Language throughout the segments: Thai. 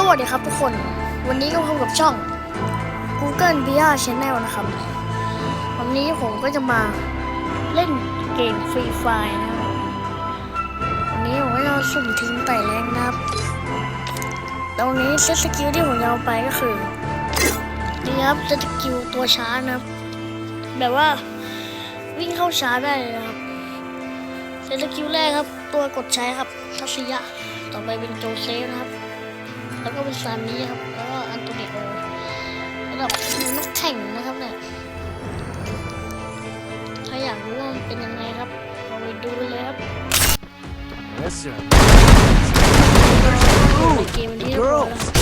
สวัสดีครับทุกคน วันนี้ก็พบกับช่อง Google VR Channel นะครับ วันนี้ผมก็จะมาเล่นเกม Free Fire นะครับ วันนี้ผมก็จะสุ่มทิ้งไต่แรงนะครับ ตรงนี้เซตสกิลที่ผมจะเอาไปก็คือ นี่ครับเซตสกิลตัวช้านะครับ แบบว่าวิ่งเข้าช้าได้เลยนะครับ เซตสกิลแรกครับ ตัวกดใช้ครับทัศยะ ต่อไปเป็นโจเซฟนะครับ แล้วก็เป็นซานี้ครับ แล้วก็อันโตนิโอระดับนักแข่งนะครับเนี่ย ถ้าอยากรู้ว่ามันเป็นยังไงครับ เราไปดูเลยครับ Yes, sir. ในเกมที่เรีย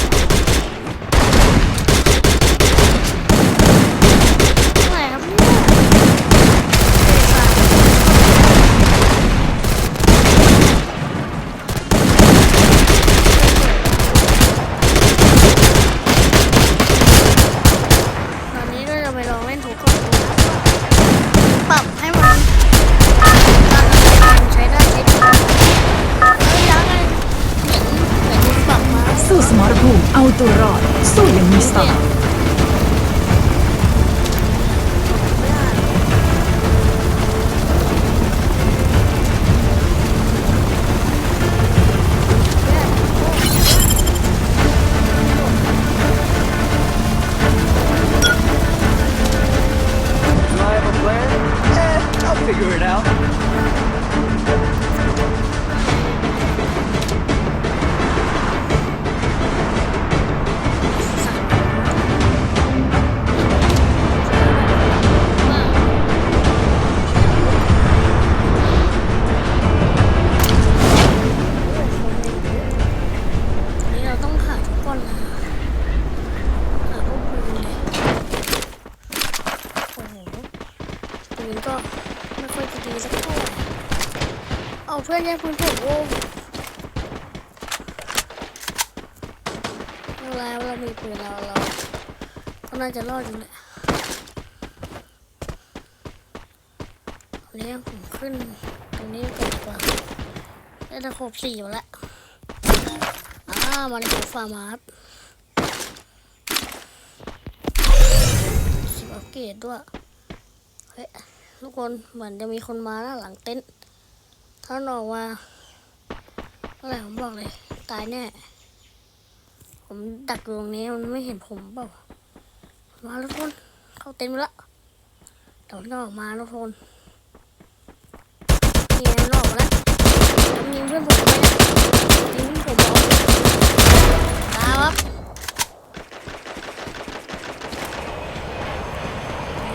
เอาเพื่อนแย่งปืนผมโอ้ไม่เป็นไรเรามีปืนเราเราก็น่าจะรอดอยู่แหละวันนี้ผมขึ้นตรงนี้ก่อนดีกว่าได้ตะขบสี่อยู่แล้วอ่ามาในของฟามาครับสิบอัปเกรดด้วย เฮ้ยทุกคนเหมือนจะมีคนมาหน้าหลังเต็นท์ ถ้านออกมาอะไรผมบอกเลย ตายแน่ ผมดักตรงนี้มันไม่เห็นผมเปล่า มาแล้วทุกคน เข้าเต็มแล้วเดี๋ยวมันจะออกมาแล้วทุกคนนี่ไงมันออกมาแล้วมันยิงเพื่อนผมไปเนี่ยยิงเพื่อนผมเอา ดาวครับ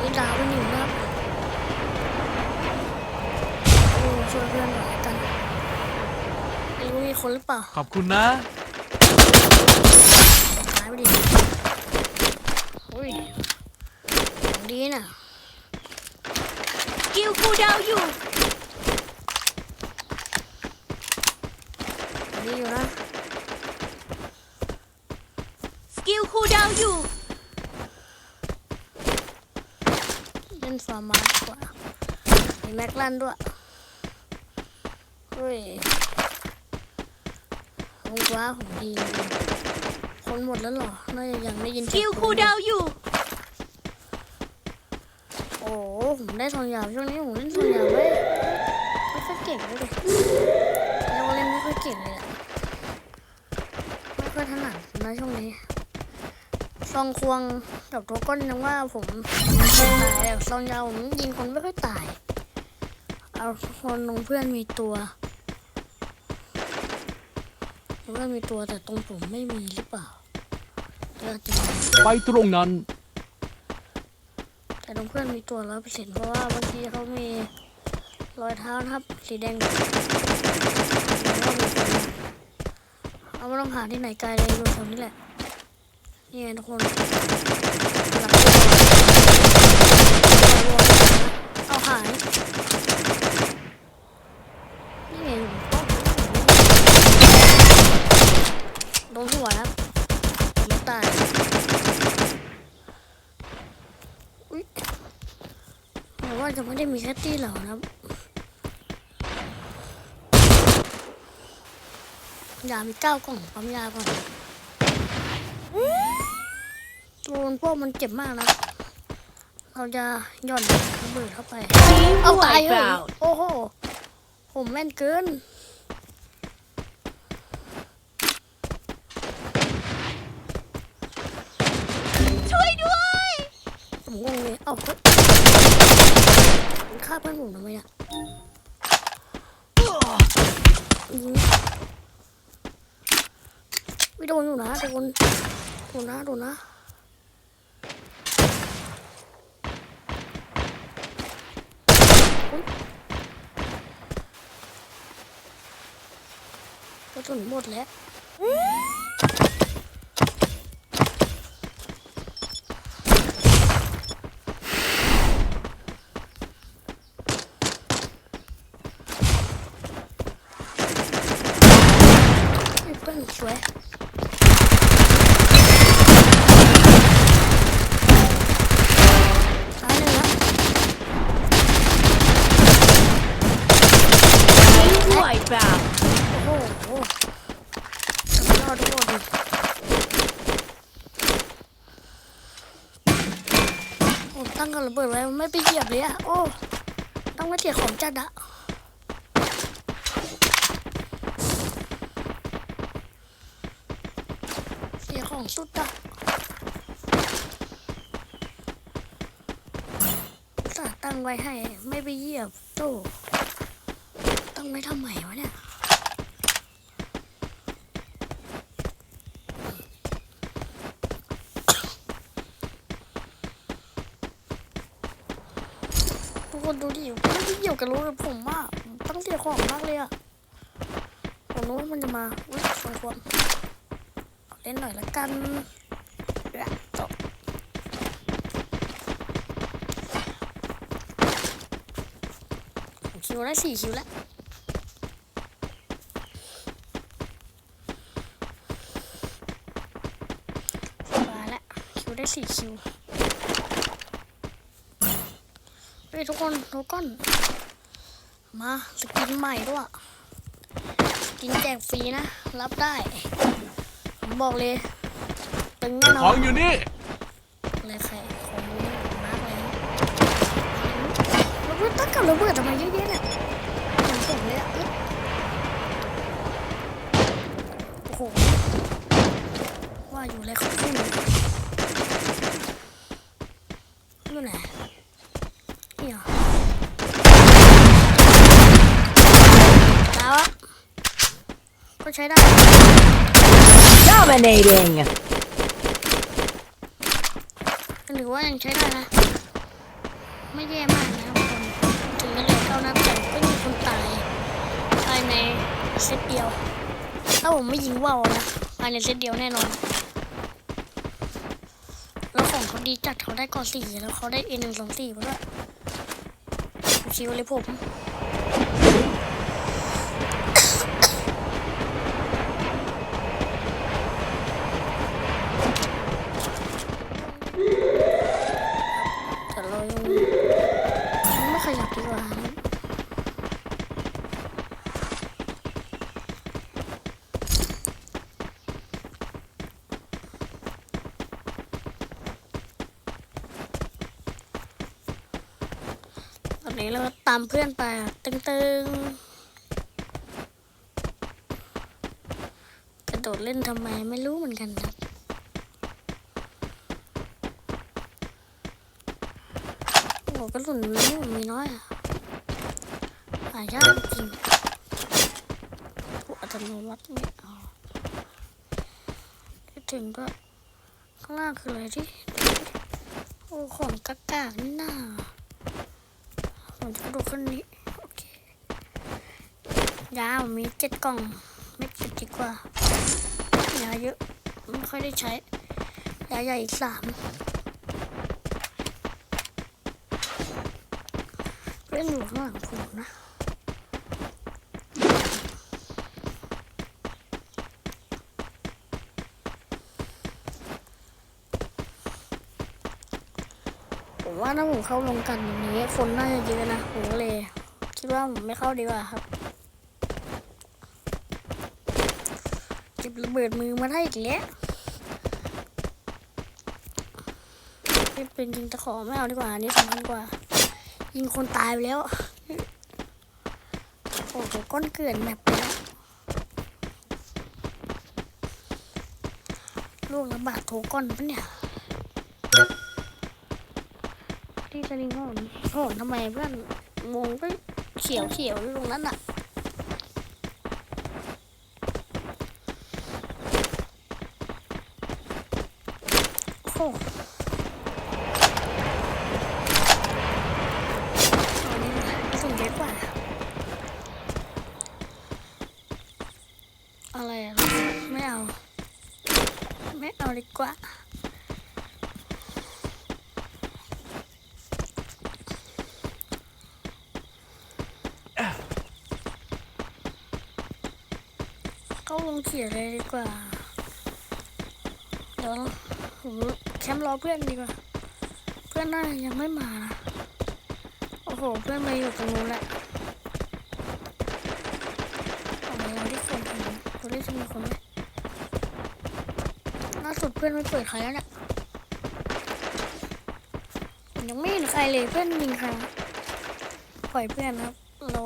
นี่ดาวไปหนึ่งนะครับโอ้ช่วยเพื่อนหน่อยกันไม่รู้มีคนหรือเปล่าขอบคุณนะตายไปดิอุ้ยของดีน่ะกิลคูดาวอยู่ของดีอยู่นะสกิลคูดาวอยู่ เล่นฟาร์มาดีกว่ามีแม็กลันด้วยเฮ้ย ลงว้าของดีจริงคนหมดแล้วเหรอ น่าจะยังได้ยินสเสีกิยลงคูดาวอยู่ โอ้โหผมได้ทองยาวช่วงนี้ผมเล่นทองยาวไม่ไม่ค่อยเก่งเลยดิเรียกว่าเล่นไม่ค่อยเก่งเลยอะไม่ค่อยถนัดนะช่วงนี้ซองควงกับตัวก้นยังว่าผมตายแต่ซองยาวผมยิงคนไม่ค่อยตาย เอาคนลงเพื่อนมีตัว เพื่อนมีตัวแต่ตรงผมไม่มีหรือเปล่าเดี๋ยวจะมีไปตรงนั้น แต่น้องเพื่อนมีตัวร้อยเปอร์เซ็นต์เพราะว่าบางทีเขามีรอยเท้านะครับ สีแดงแล้วก็มีคนเอาไม่ต้องหาที่ไหนไกลเลยดูแถวนี้แหละนี่ไงทุกคนหลังเอาหายนี่ไงอยู่ป้อมโดนหัวแล้วไม่ตาย อุ๊ย ผมว่าจะไม่ได้มีแค่ตี้เหล่านะครับยามีเก้ากล่องปั๊มยาก่อนโดนพวกมันเจ็บมากนะ เราจะหย่อนระเบิดเข้าไป Team เอาตายเฮ้ย wipeout โอ้โห ผมแม่นเกิน ช่วยด้วย ผมงง เอ้าเฮ้ยมันฆ่าเพื่อนผมทำไมอะไม่โดนอยู่นะโดนโดนนะโดนนะกระสุนหมดแล้ว ไอ้เปิ้ล สวยตายหนึ่งแล้ว Team wipeout โอ้โหสุดยอดทุกคนผมตั้งกระเบิดไว้ไม่ไปเหยียบเลยอะโอ้ ต้องมาเสียของจัดอะ เสียของสุดอะอุตสาห์ตั้งไว้ให้ ไม่ไปเหยียบโตตั้งไว้ทำไมวะเนี่ยทุกคนดูดิไม่ได้เกี่ยวกับรถกับผมมากต้องเสียของมากเลยอะผมรู้ว่ามันจะมาอุ้ยสองคน เล่นหน่อยละกันจบคิวได้สี่คิวแล้วมาแล้วคิวได้สี่คิวเฮ้ยทุกคนทุกคนมาสกินใหม่ด้วยสกินแจกฟรีนะ รับได้ ผมบอกเลยตึงแน่นขออนงอยู่นี่เลยใครของมือมากเลยระเบิดตั้งกับระเบิดทำไมเยอะแยะเนี่ยเหมือนผมเลยอะเอ๊ะโอ้โหว่าอยู่เลยเขาขึ้นอยู่ไหนนี่เหรอแล้วอะก็ใช้ได้ Dominating หรือว่ายังใช้ได้นะ ไม่แย่มากนะครับคนถึงจะเหลือเก้านัดแต่ก็มีคนตายภายในเซตเดียว ถ้าผมไม่ยิงว่าวนะภายในเซตเดียวแน่นอน แล้วของเขาดีจัดเขาได้กอสี่แล้วเขาได้เอหนึ่งสองสี่มาด้วยชิวเลยผม แต่เรายังยังไม่ขยับดีกว่านะตอ นี้เราตามเพื่อนไปตึงๆกระโดดเล่นทำไมไม่รู้เหมือนกันครับโอ้โหกระสุนนี่มันมีน้อยอะหายากจริงผู้อัตโนมัติไม่เอาที่ถึงก็ข้างล่างคืออะไรที่โอ้ของกากานี่น่า ผมจะกระโดดขึ้นนี้โอเคยาวมีเจ็ดกล่องไม่เจ็ดดีกว่ายาเยอะไม่ค่อยได้ใช้ยาใหญ่อีกสามเล่นอยู่ข้างหลังผมนะ ผมว่าถ้าผมเข้าลงกันอย่างนี้ คนน่าจะเยอะนะผมก็เลย คิดว่าผมไม่เข้าดีกว่าครับจิบระเบิดมือมาได้อีกแล้วไม่เป็นจริงตะขอไม่เอาดีกว่าอันนี้สำคัญกว่า ยิงคนตายไปแล้วโอ้โหก้อนเกลื่อนแบบไปแล้วลูกระบาดโถก้อนปะเนี่ย ที่สลิงโหนโหนทำไมเพื่อนมงก็เขียวเขียวตรงนั้นอะโอ้โหอันนี้กระสุนเยอะกว่า อะไรอะไม่เอา ไม่เอาดีกว่า เข้าวงเขียนเลยดีกว่า เดี๋ยวผมแคมป์รอเพื่อนดีกว่า เพื่อนน่ายังไม่มานะ โอ้โห เพื่อนมาอยู่ตรงนู้นแหละออกมเราที่คนเห็นตัวเลขจะมีคนไหมล่าสุดเพื่อนไม่เปิดใครแล้วเนี่ยยังไม่เห็นใครเลยเพื่อนยิงใครปล่อยเพื่อนครับ เรา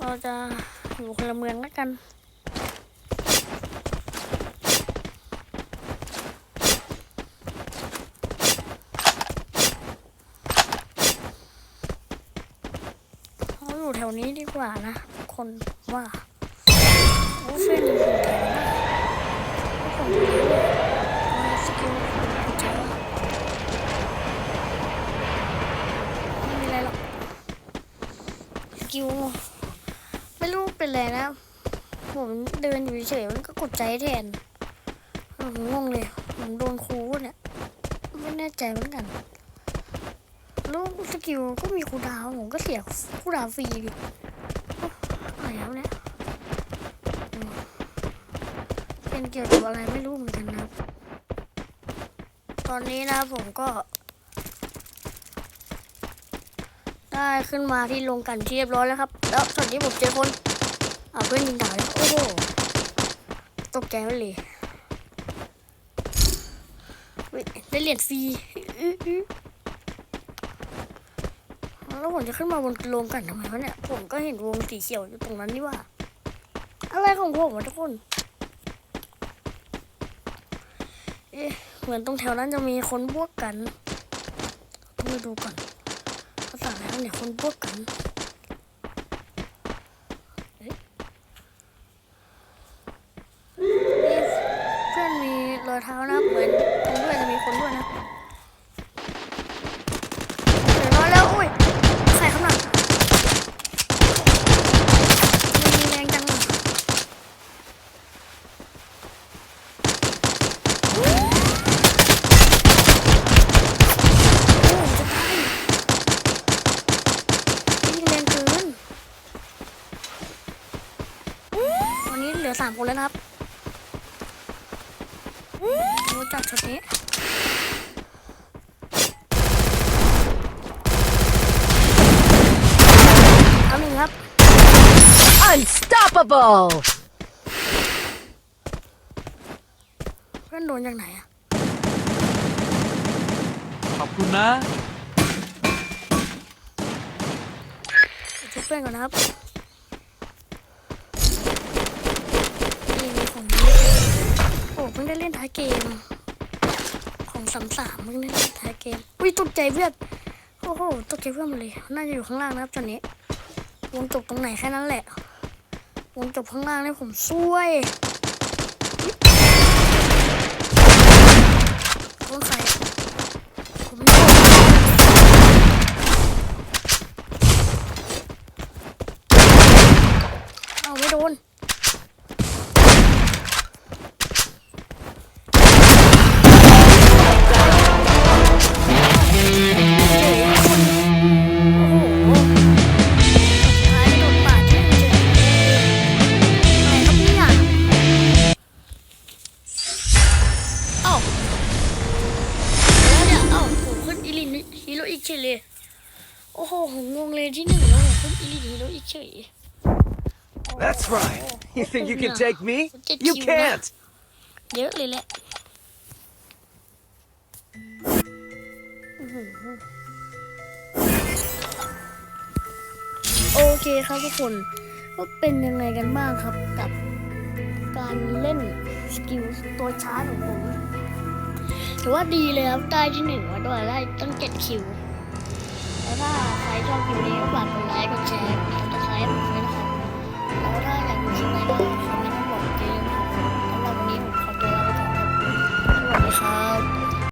เราจะอยู่คนละเมืองแล้วกัน เขาอยู่แถวนี้ดีก ว่านะคนว่าเส้นดูแถวนั้นนะผมดูดิว่าสกิลของเขาไม่มีอะไรหรอกสกิลไม่รู้เป็นไรนะ ผมเดินอยู่เฉยๆมันก็กดใจแทนผมงงเลยผมโดนครูเนี่ยไม่แน่ใจเหมือนกันแลูกสกิลก็มีคูดาวผมก็เสียคูดาวฟรีดิ แล้วเนี่ยเป็นเกี่ยวกับอะไรไม่รู้เหมือนกันนะ ตอนนี้นะผมก็ ได้ขึ้นมาที่ลงกันเรียบร้อยแล้วครับ แล้วตอนนี้ผมเจอคนอ่าเพื่อนยิงดาวแล้วโอ้โหตกใจไปเลยได้เหรียญฟรี ผมจะขึ้นมาบนโรงกันทำไมวะเนี่ย ผมก็เห็นวงสีเขียวอยู่ตรงนั้นนี่ว่า อะไรของผมวะทุกคน เอ๊ะเหมือนตรงแถวนั้นจะมีคนบวกกันต้องไปดูก่อนภาษาอะไรเนี่ยคนบวกกันเอ๊ะเอ๊ะเพื่อนมีรอยเท้านะเหมือนตรงด้วยจะมีคนด้วยนะ เดี๋ยวรอแล้วอุ้ยใครข้างหลังมันมีแรงจังอะโอ้จะตายยิงแรงเกินวันนี้เหลือสามคนแล้วนะครับ รู้จักช็อตนี้เอาหนึ่งครับ Unstoppable! เพื่อนโดนจากไหนอะขอบคุณนะ ช่วยเพื่อนก่อนนะครับนี่มีของนี้โอ้เพิ่งได้เล่นท้ายเกมข องสามสามมึงได้เล่นท้ายเกมอุ้ยตกใจเพื่อนโอ้โหตกใจเพื่อนหมดเลยน่าจะอยู่ข้างล่างนะครับตอนนี้ วงจบตรงไหนแค่นั้นแหละ วงจบข้างล่างนี่ผมซวย think you can take me You can't เยอะเลยแหละอื้อหือโอเคครับทุกคนว่าเป็นยังไงกันบ้างครับกับการเล่นสกิลตัวชาร์จของผมถือว่าดีเลยครับได้ที่หนึ่งมาด้วยได้ตั้งเจ็ดคิว แล้วถ้าใครชอบคลิปนี้ก็ฝากกดไลค์กดแชร์ Thank you.